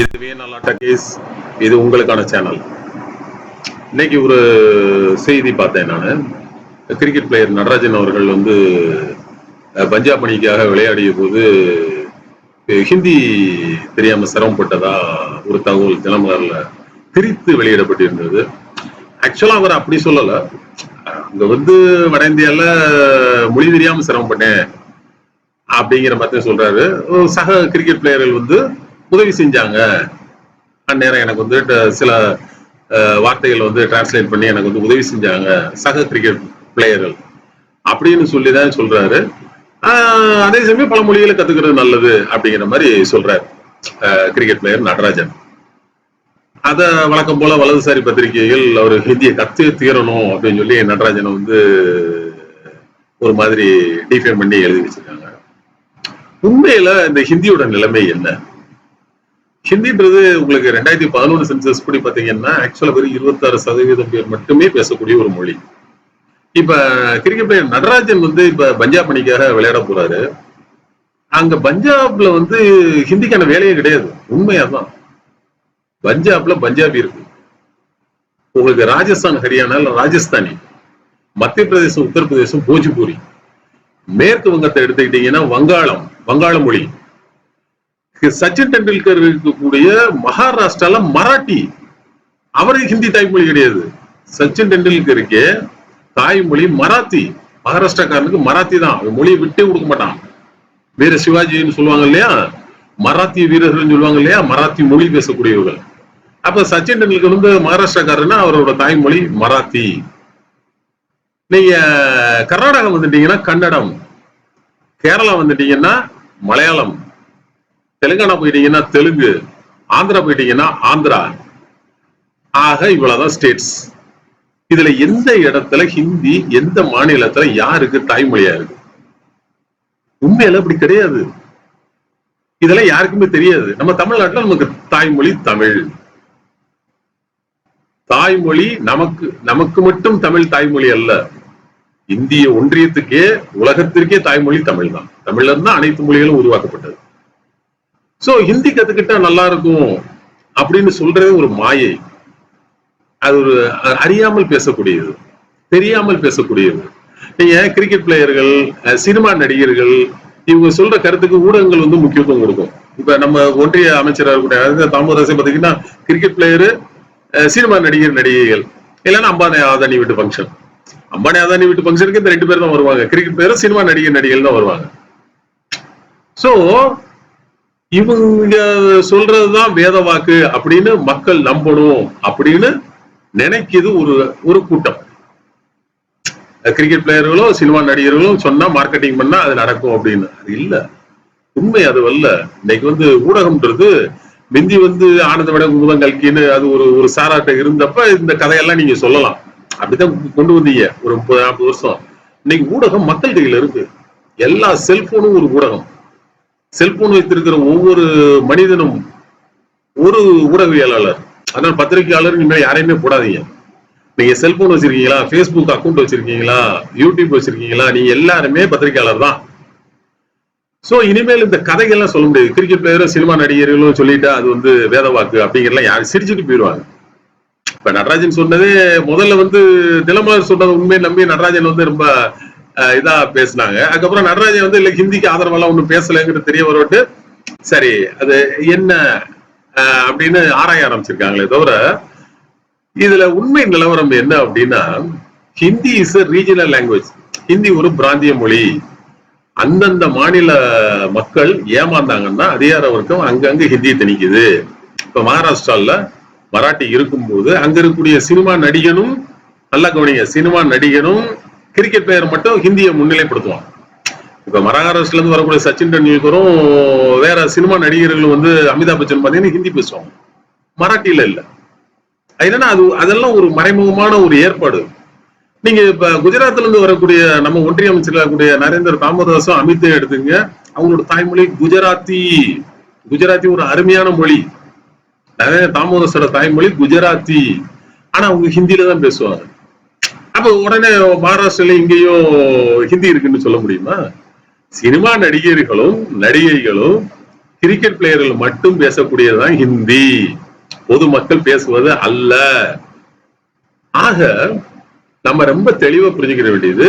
இது வியனல்லாட்ட கேஸ் இது உங்களுக்கான சேனல் இன்னைக்கு ஒரு செய்தி பார்த்தேன் நான். கிரிக்கெட் பிளேயர் நடராஜன் அவர்கள் வந்து பஞ்சாப் அணிக்காக விளையாடிய போது ஹிந்தி தெரியாம சிரமப்பட்டதா ஒரு தகவல் தினமலர்ல பிரித்து வெளியிடப்பட்டிருந்தது. ஆக்சுவலா அவர் அப்படி சொல்லல. அங்க வந்து வட இந்தியால மொழி தெரியாம சிரமப்பட்டேன் அப்படிங்கிற மாதிரி சொல்றாரு. சக கிரிக்கெட் பிளேயர்கள் வந்து உதவி செஞ்சாங்க. அந்நேரம் எனக்கு வந்து சில வார்த்தைகள் வந்து டிரான்ஸ்லேட் பண்ணி எனக்கு வந்து உதவி செஞ்சாங்க சக கிரிக்கெட் பிளேயர்கள் அப்படின்னு சொல்லி தான் சொல்றாரு. ஆஹ், அதே சமயம் பல மொழிகளை கத்துக்கிறது நல்லது அப்படிங்கிற மாதிரி சொல்றாரு கிரிக்கெட் பிளேயர் நடராஜன். அத வழக்கம் போல வலதுசாரி பத்திரிகைகள் அவர் ஹிந்தியை கத்து தீரணும் அப்படின்னு சொல்லி நடராஜனை வந்து ஒரு மாதிரி டிஃபைன் பண்ணி எழுதி வச்சிருக்காங்க. உண்மையில இந்த ஹிந்தியோட நிலைமை என்ன? ஹிந்தின்றது உங்களுக்கு ரெண்டாயிரத்தி பதினொன்று சென்சஸ் படி பார்த்தீங்கன்னா ஆக்சுவலாக வெறும் இருபத்தாறு சதவீதம் பேர் மட்டுமே பேசக்கூடிய ஒரு மொழி. இப்போ கிரிக்கெட் பிளேயர் நடராஜன் வந்து இப்போ பஞ்சாப் அணிக்காக விளையாட போறாரு. அங்க பஞ்சாப்ல வந்து ஹிந்திக்கான வேலையே கிடையாது. உண்மையாதான் பஞ்சாப்ல பஞ்சாபி இருக்கு. உங்களுக்கு ராஜஸ்தான் ஹரியானா ராஜஸ்தானி மத்திய பிரதேசம் உத்தரப்பிரதேசம் போஜ்பூரி மேற்கு வங்கத்தை எடுத்துக்கிட்டீங்கன்னா வங்காளம் வங்காள மொழி. சச்சின் டெண்டுல்கர் இருக்கக்கூடிய மகாராஷ்டிரால மராட்டி. அவருக்கு ஹிந்தி தாய்மொழி கிடையாது. சச்சின் டெண்டுல்கருக்கு தாய்மொழி மராத்தி. மகாராஷ்டிராக்காரனுக்கு மராத்தி தான். மொழியை விட்டே கொடுக்க மாட்டான். வீர சிவாஜின்னு சொல்லுவாங்க இல்லையா? மராத்தி வீரர்கள் சொல்லுவாங்க இல்லையா? மராத்தி மொழி பேசக்கூடியவர்கள். அப்ப சச்சின் டெண்டுல்கர் வந்து மகாராஷ்டிராக்காரன்னா அவரோட தாய்மொழி மராத்தி. நீங்க கர்நாடகா வந்துட்டீங்கன்னா கன்னடம். கேரளா வந்துட்டீங்கன்னா மலையாளம். தெலுங்கானா போயிட்டீங்கன்னா தெலுங்கு ஆந்திரா போயிட்டீங்கன்னா ஆந்திரா. ஆக இவ்வளவுதான் ஸ்டேட்ஸ் இதுல எந்த இடத்துல ஹிந்தி எந்த மாநிலத்துல யாருக்கு தாய்மொழியா இருக்கு? உண்மையில அப்படி கிடையாது. இதெல்லாம் யாருக்குமே தெரியாது. நம்ம தமிழ்நாட்டுல நமக்கு தாய்மொழி தமிழ். தாய்மொழி நமக்கு நமக்கு மட்டும் தமிழ் தாய்மொழி அல்ல. இந்திய ஒன்றியத்துக்கே உலகத்திற்கே தாய்மொழி தமிழ் தான் தமிழ்ல தான் அனைத்து மொழிகளும் உருவாக்கப்பட்டது. சோ ஹிந்தி கத்துக்கிட்டா நல்லா இருக்கும் அப்படின்னு சொல்றது ஒரு மாயை. அது ஒரு அறியாமல் பேசக்கூடியது. தெரியாமல் பேசக்கூடியது. நீங்க கிரிக்கெட் பிளேயர்கள் அஹ், சினிமா நடிகர்கள் இவங்க சொல்ற கருத்துக்கு ஊடகங்கள் வந்து முக்கியத்துவம் கொடுக்கும். இப்ப நம்ம ஒன்றிய அமைச்சராக இருக்கக்கூடிய தாமோதரசை பாத்தீங்கன்னா கிரிக்கெட் பிளேயரு சினிமா நடிகர் நடிகைகள். இல்லைன்னா அம்பானி ஆதானி வீட்டு ஃபங்க்ஷன் அம்பானி அதானி வீட்டு ஃபங்க்ஷனுக்கு இந்த ரெண்டு பேர் தான் வருவாங்க. கிரிக்கெட் பிளேயர் சினிமா நடிகர் நடிகைகள் தான் வருவாங்க. சோ இவங்க சொல்றதுதான் வேத வாக்கு அப்படின்னு மக்கள் நம்பணும் அப்படின்னு நினைக்குது ஒரு ஒரு கூட்டம். கிரிக்கெட் பிளேயர்களும் சினிமா நடிகர்களும் சொன்னா மார்க்கெட்டிங் பண்ணா அது நடக்கும் அப்படின்னு. அது இல்ல. உண்மை அது அல்ல. இன்னைக்கு வந்து ஊடகம்ன்றது மிந்தி வந்து ஆனந்த விட குமுதம் கல்கின்னு அது ஒரு ஒரு சாராட்ட இருந்தப்ப இந்த கதையெல்லாம் நீங்க சொல்லலாம். அப்படிதான் கொண்டு வந்தீங்க. ஒரு முப்பது நாற்பது வருஷம். இன்னைக்கு ஊடகம் மக்கள் கையில இருக்கு. எல்லா செல்போனும் ஒரு ஊடகம். செல்போன் வைத்திருக்கிற ஒவ்வொரு மனிதனும் ஒரு ஊடகவியலாளர். அதனால பத்திரிகையாளர் இனிமேல் யாரையுமே போடாதீங்க. நீங்க செல்போன் வச்சிருக்கீங்களா? ஃபேஸ்புக் அக்கௌண்ட் வச்சிருக்கீங்களா? யூடியூப் வச்சிருக்கீங்களா? நீங்க எல்லாருமே பத்திரிகையாளர் தான். சோ இனிமேல் இந்த கதைகள்லாம் சொல்ல முடியாது. கிரிக்கெட் பிளேயரும் சினிமா நடிகர்களும் சொல்லிட்டா அது வந்து வேத வாக்கு அப்படிங்கிறலாம் யாரும் சிரிச்சுட்டு போயிடுவாங்க. இப்ப நடராஜன் சொன்னதே முதல்ல வந்து நிலமலர் சொன்னது உண்மையை நம்பி நடராஜன் வந்து ரொம்ப இதா பேசினாங்க. அதுக்கப்புறம் நடராஜன் வந்து இல்ல ஹிந்திக்கு ஆதரவெல்லாம் ஒண்ணும் பேசலைங்கிறது தெரிய வரவிட்டு சரி அது என்ன அஹ், அப்படின்னு ஆராய ஆரம்பிச்சிருக்காங்களே தவிர இதுல உண்மை நிலவரம் என்ன அப்படின்னா Hindi is regional language Hindi ஒரு பிராந்திய மொழி. அந்தந்த மாநில மக்கள் ஏமாந்தாங்கன்னா அதிகார வர்க்கம் அங்கங்க ஹிந்தியை திணிக்குது. இப்ப மகாராஷ்டிரால மராட்டி இருக்கும்போது அங்க இருக்கக்கூடிய சினிமா நடிகனும் நல்லா கவனிங்க சினிமா நடிகனும் கிரிக்கெட் பிளேயர் மட்டும் ஹிந்தியை முன்னிலைப்படுத்துவான். இப்ப மகாராஷ்டிரல இருந்து வரக்கூடிய சச்சின் டெண்டுல்கரும் வேற சினிமா நடிகர்களும் வந்து அமிதாப் பச்சன் பாத்தீங்கன்னா ஹிந்தி பேசுவாங்க. மராட்டியில இல்ல. அது என்னன்னா அது அதெல்லாம் ஒரு மறைமுகமான ஒரு ஏற்பாடு. நீங்க இப்ப குஜராத்ல இருந்து வரக்கூடிய நம்ம ஒன்றிய அமைச்சர் இருக்கக்கூடிய நரேந்திர தாமோதாசும் அமித்தையும் எடுத்துங்க. அவங்களோட தாய்மொழி குஜராத்தி. குஜராத்தி ஒரு அருமையான மொழி. நரேந்திர தாமோதாஸோட தாய்மொழி குஜராத்தி. ஆனா அவங்க ஹிந்தியில தான் பேசுவாங்க. அப்ப உடனே மகாராஷ்டிரில இங்கேயும் ஹிந்தி இருக்குன்னு சொல்ல முடியுமா? சினிமா நடிகர்களும் நடிகைகளும் கிரிக்கெட் பிளேயர்கள் மட்டும் பேசக்கூடியதுதான் ஹிந்தி. பொதுமக்கள் பேசுவது அல்ல. ஆக நம்ம ரொம்ப தெளிவா புரிஞ்சுக்கிற வேண்டியது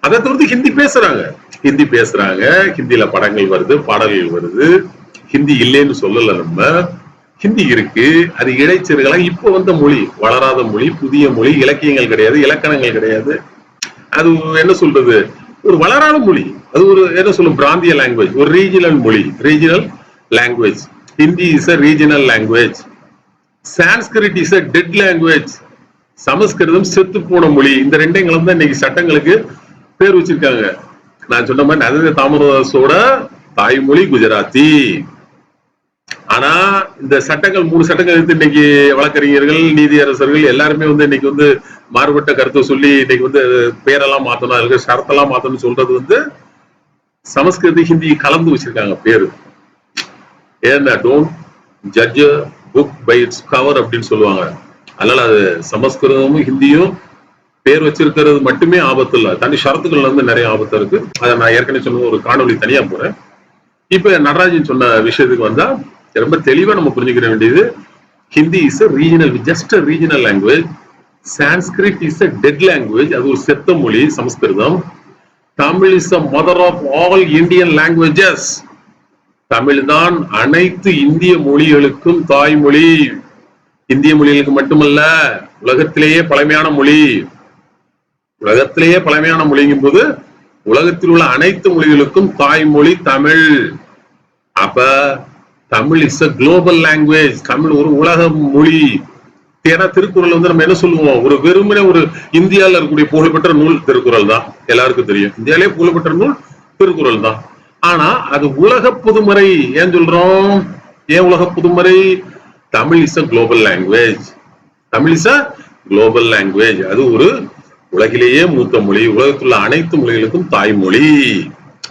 அதை தவிர்த்து ஹிந்தி பேசுறாங்க. ஹிந்தி பேசுறாங்க ஹிந்தியில படங்கள் வருது பாடல்கள் வருது. ஹிந்தி இல்லைன்னு சொல்லல நம்ம. ஹிந்தி இருக்கு அது இடைச்சர்களா இப்ப வந்த மொழி வளராத மொழி புதிய மொழி இலக்கியங்கள் கிடையாது இலக்கணங்கள் கிடையாது. அது என்ன சொல்றது? ஒரு வளராத மொழி. அது ஒரு என்ன சொல்லும் பிராந்திய லாங்குவேஜ் ஒரு ரீஜினல் மொழி. Regional language Hindi is a regional language Sanskrit is a dead language Samskritam செத்து போன மொழி. இந்த ரெண்டைங்களும் தான் இன்னைக்கு சட்டங்களுக்கு பேர் வச்சிருக்காங்க. நான் சொன்ன மாதிரி நரேந்திர தாமரதாசோட தாய்மொழி குஜராத்தி. ஆனா இந்த சட்டங்கள் மூணு சட்டங்கள் எடுத்து இன்னைக்கு வழக்கறிஞர்கள் நீதியரசர்கள் எல்லாருமே வந்து இன்னைக்கு வந்து மாறுபட்ட கருத்தை சொல்லி இன்னைக்கு வந்து பேரெல்லாம் மாத்தணும் அதுக்கு ஷரத்தெல்லாம் மாத்தணும்னு சொல்றது வந்து சமஸ்கிருதி ஹிந்தி கலந்து வச்சிருக்காங்க பேரு. ஏன்னா don't judge book by its cover அப்படின்னு சொல்லுவாங்க. அதனால அது சமஸ்கிருதமும் ஹிந்தியும் பேர் வச்சிருக்கிறது மட்டுமே ஆபத்து இல்லை. தனி ஷரத்துக்கள்ல வந்து நிறைய ஆபத்து இருக்கு. அதை நான் ஏற்கனவே சொன்ன ஒரு காணொளி தனியா போறேன். இப்ப நடராஜன் சொன்ன விஷயத்துக்கு வந்தா ரொம்ப தெளிவா நம்ம புரிஞ்சுக்கிற வேண்டியது Hindi is a regional just a regional language Sanskrit is a dead language அது ஒரு செத்த மொழி Samskritam. Tamil is a mother of all Indian languages Tamil தான் அனைத்து இந்திய மொழிகளுக்கும் தாய்மொழி. இந்திய மொழிகளுக்கு மட்டுமல்ல உலகத்திலேயே பழமையான மொழி. உலகத்திலேயே பழமையான மொழிங்கும் போது உலகத்தில் உள்ள அனைத்து மொழிகளுக்கும் தாய்மொழி தமிழ். அப்ப Tamil is a global language Tamil ஒரு உலக மொழி. ஏன்னா திருக்குறள் வந்து நம்ம என்ன சொல்லுவோம்? ஒரு வெறுமனே ஒரு இந்தியாவில் இருக்கக்கூடிய புகழ்பெற்ற நூல் திருக்குறள் தான். எல்லாருக்கும் தெரியும். இந்தியாவிலே புகழ்பெற்ற நூல் திருக்குறள் தான். ஆனா அது உலக புதுமறை. ஏன் சொல்றோம்? ஏன் உலக புதுமறை? Tamil is a global language Tamil is a global language அது ஒரு உலகிலேயே மூத்த மொழி. உலகத்துள்ள அனைத்து மொழிகளுக்கும் தாய்மொழி.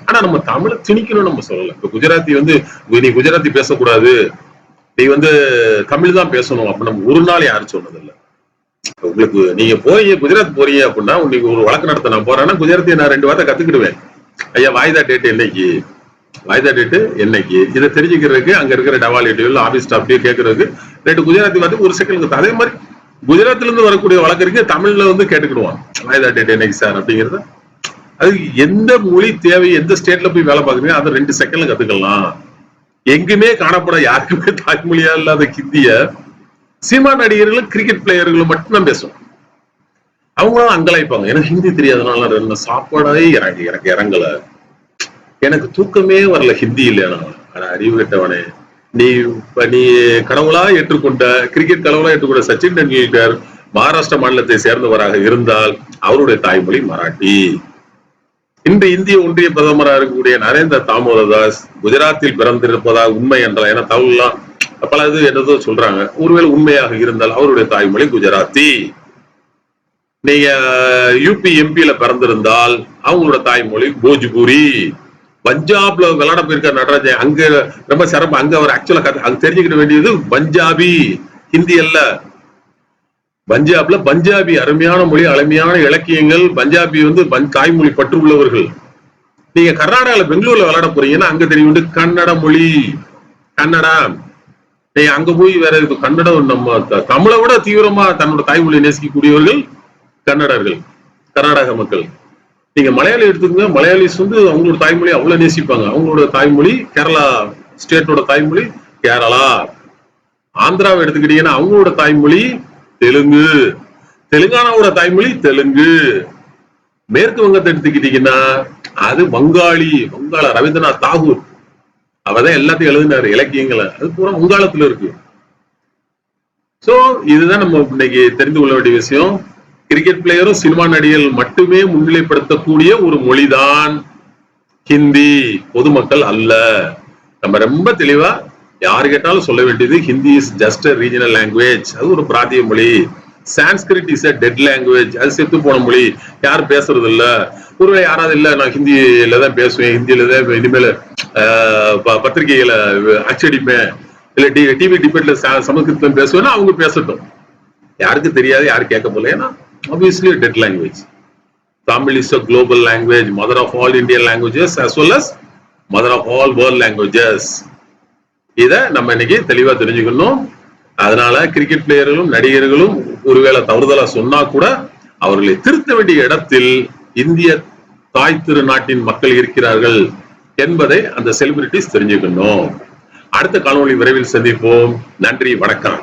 ஆனா நம்ம தமிழை திணிக்கணும்னு நம்ம சொல்லல. இப்ப குஜராத்தி வந்து நீ குஜராத்தி பேசக்கூடாது. நீ வந்து தமிழ் தான் பேசணும் அப்ப நம்ம ஒரு நாள் யாரும் சொன்னதில்லை. உங்களுக்கு நீங்க போறீங்க குஜராத் போறீங்க அப்படின்னா உங்களுக்கு ஒரு வழக்கு நடத்த நான் போறேன்னா குஜராத்தி நான் ரெண்டு வார்த்தை கத்துக்கிடுவேன். ஐயா வாய்தா டேட் என்னைக்கு? வாய்தா டேட்டு என்னைக்கு? இதை தெரிஞ்சுக்கிறதுக்கு அங்க இருக்கிற டவாலிட்டியோ இல்லை ஆபீஸ் ஸ்டாஃப்டையோ கேட்கறதுக்கு ரெண்டு குஜராத்தி வந்து ஒரு செகண்ட் அதே மாதிரி குஜராத்ல இருந்து வரக்கூடிய வழக்கறிஞர் தமிழ்ல வந்து கேட்டுக்கிடுவான். வாய்தா டேட் என்னைக்கு சார் அப்படிங்கறத அது எந்த மொழி தேவை எந்த ஸ்டேட்ல போய் வேலை பார்க்குறீங்க அதை ரெண்டு செகண்ட்ல கத்துக்கலாம். எங்குமே காணப்பட யாருக்குமே தாய்மொழியா இல்லாத ஹிந்திய சினிமா நடிகர்களும் கிரிக்கெட் பிளேயர்களும் மட்டும்தான் பேசும் அவங்களும் அங்கலாய்ப்பாங்க எனக்கு ஹிந்தி தெரியாதனால என்ன சாப்பாடே இறங்கி எனக்கு இறங்கல. எனக்கு தூக்கமே வரல ஹிந்தி இல்லையா அறிவு கெட்டவனே. நீ இப்ப நீ கடவுளா ஏற்றுக்கொண்ட கிரிக்கெட் கடவுளா ஏற்றுக்கொண்ட சச்சின் டெண்டுல்கர் மகாராஷ்டிரா மாநிலத்தை சேர்ந்தவராக இருந்தால் அவருடைய தாய்மொழி மராட்டி. இன்று இந்திய ஒன்றிய பிரதமராக இருக்கக்கூடிய நரேந்திர தாமோதர்தாஸ் குஜராத்தில் பிறந்திருப்பதாக உண்மை என்றால் ஏன்னா தமிழ்லாம் பல இது என்னதோ சொல்றாங்க. ஒருவேளை உண்மையாக இருந்தால் அவருடைய தாய்மொழி குஜராத்தி. நீங்க யூபி எம்பியில பிறந்திருந்தால் அவங்களோட தாய்மொழி போஜ்பூரி. பஞ்சாப்ல விளையாட போயிருக்க நடராஜன் அங்க ரொம்ப சிறப்பு அங்க அவர் ஆக்சுவலா அங்க தெரிஞ்சுக்கிட வேண்டியது பஞ்சாபி ஹிந்தி அல்ல பஞ்சாப்ல பஞ்சாபி அருமையான மொழி அருமையான இலக்கியங்கள். பஞ்சாபி வந்து தாய்மொழி பற்று உள்ளவர்கள் நீங்க கர்நாடகால பெங்களூர்ல விளையாட போறீங்கன்னா அங்க தெரியும் வந்து கன்னட மொழி. கன்னடா. நீங்க அங்க போய் வேற இது கன்னடம் நம்ம த- தமிழை விட தீவிரமா தன்னோட தாய்மொழியை நேசிக்கக்கூடியவர்கள் கன்னடர்கள் கர்நாடக மக்கள். நீங்க மலையாளி எடுத்துக்கோங்க. மலையாளிஸ் வந்து அவங்களோட தாய்மொழி அவ்வளவு நேசிப்பாங்க. அவங்களோட தாய்மொழி கேரளா ஸ்டேட்டோட தாய்மொழி கேரளா. ஆந்திராவை எடுத்துக்கிட்டீங்கன்னா அவங்களோட தாய்மொழி தெலுங்கு. தெலுங்கானாவோட தாய்மொழி தெலுங்கு. மேற்கு வங்கத்தை எடுத்துக்கிட்டீங்கன்னா அது வங்காளி வங்காள ரவீந்திரநாத் தாகூர். அவதான் எல்லாத்தையும் எழுதினாரு இலக்கியங்களை. அது பூரா வங்காளத்துல இருக்கு. சோ இதுதான் நம்ம இன்னைக்கு தெரிந்து கொள்ள வேண்டிய விஷயம். கிரிக்கெட் பிளேயரும் சினிமா நடிகர்கள் மட்டுமே முன்னிலைப்படுத்தக்கூடிய ஒரு மொழிதான். ஹிந்தி பொதுமக்கள் அல்ல. நம்ம ரொம்ப தெளிவா யாரு கேட்டாலும் சொல்ல வேண்டியது Hindi is just regional language அது ஒரு பிராந்திய மொழி. Sanskrit is a dead language அது செத்து போன மொழி. யாரும் பேசுறது இல்ல ஒருவேளை யாராவது இல்ல நான் ஹிந்தியில தான் பேசுவேன். ஹிந்தியில தான் இனிமேல பத்திரிகைகளை அச்சடிப்பேன். இல்ல டிவி டிபேட்ல சமஸ்கிருதம் பேசுவேன்னா அவங்க பேசட்டும். யாருக்கு தெரியாது யாரும் கேட்க போல. ஏன்னா obviously dead language Tamil is a global language mother of all Indian languages as well as mother of all world languages. இத நம்ம இன்னைக்கு தெளிவா தெரிஞ்சுக்கணும். அதனால கிரிக்கெட் பிளேயர்களும் நடிகர்களும் ஒருவேளை தவறுதலா சொன்னா கூட அவர்களை திருத்த வேண்டிய இடத்தில் இந்திய தாய் திரு நாட்டின் மக்கள் இருக்கிறார்கள் என்பதை அந்த செலிபிரிட்டிஸ் தெரிஞ்சுக்கணும். அடுத்த காணொளி விரைவில் சந்திப்போம். நன்றி வணக்கம்.